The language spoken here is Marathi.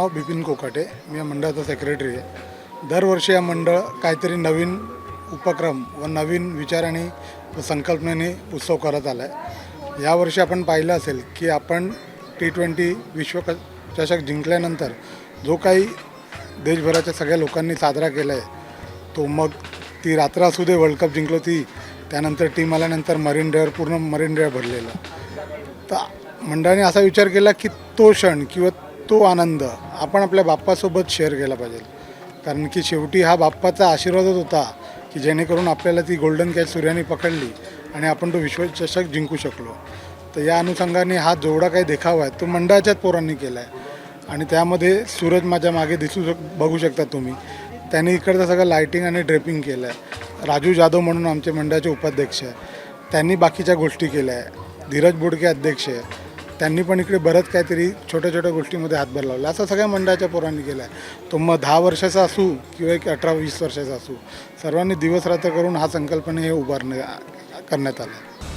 नाव बिपिन कोकाटे. मी या मंडळाचा सेक्रेटरी आहे. दरवर्षी या मंडळ काहीतरी नवीन उपक्रम व नवीन विचाराने व संकल्पनेने उत्सव करत आला आहे यावर्षी आपण पाहिलं असेल की आपण टी ट्वेंटी विश्व चषक जिंकल्यानंतर जो काही देशभराच्या सगळ्या लोकांनी साजरा केला आहे तो मग ती रात्र असू दे वर्ल्ड कप जिंकलो ती त्यानंतर टीम आल्यानंतर मरीन ड्रायव्हर पूर्ण मरीन ड्रायव्हर भरलेला. तर मंडळाने असा विचार केला की तो क्षण किंवा तो आनंद आपण आपल्या बाप्पासोबत शेअर केला पाहिजे. कारण की शेवटी हा बाप्पाचा आशीर्वादच होता की जेणेकरून आपल्याला ती गोल्डन कॅच सूर्याने पकडली आणि आपण तो विश्वचषक जिंकू शकलो. तर या अनुषंगाने हा जेवढा काही देखावा आहे तो मंडळाच्याच पोरांनी केला आहे आणि त्यामध्ये सूरज माझ्या मागे दिसू शक बघू शकता तुम्ही. त्यांनी इकडचं सगळं लायटिंग आणि ड्रेपिंग केलं आहे राजू जाधव म्हणून आमचे मंडळाचे उपाध्यक्ष आहे. त्यांनी बाकीच्या गोष्टी केल्या आहे. धीरज बोडके अध्यक्ष आहे. त्यांनी पण इकडे बरंच काहीतरी छोट्या छोट्या गोष्टीमध्ये हातभार लावला. असं सगळ्या मंडळाच्या पोरांनी केलं आहे तो मग दहा वर्षाचा असू किंवा एक अठरा वीस वर्षाचा असू सर्वांनी दिवस रात्र करून हा संकल्पने हे उभारणे करण्यात आला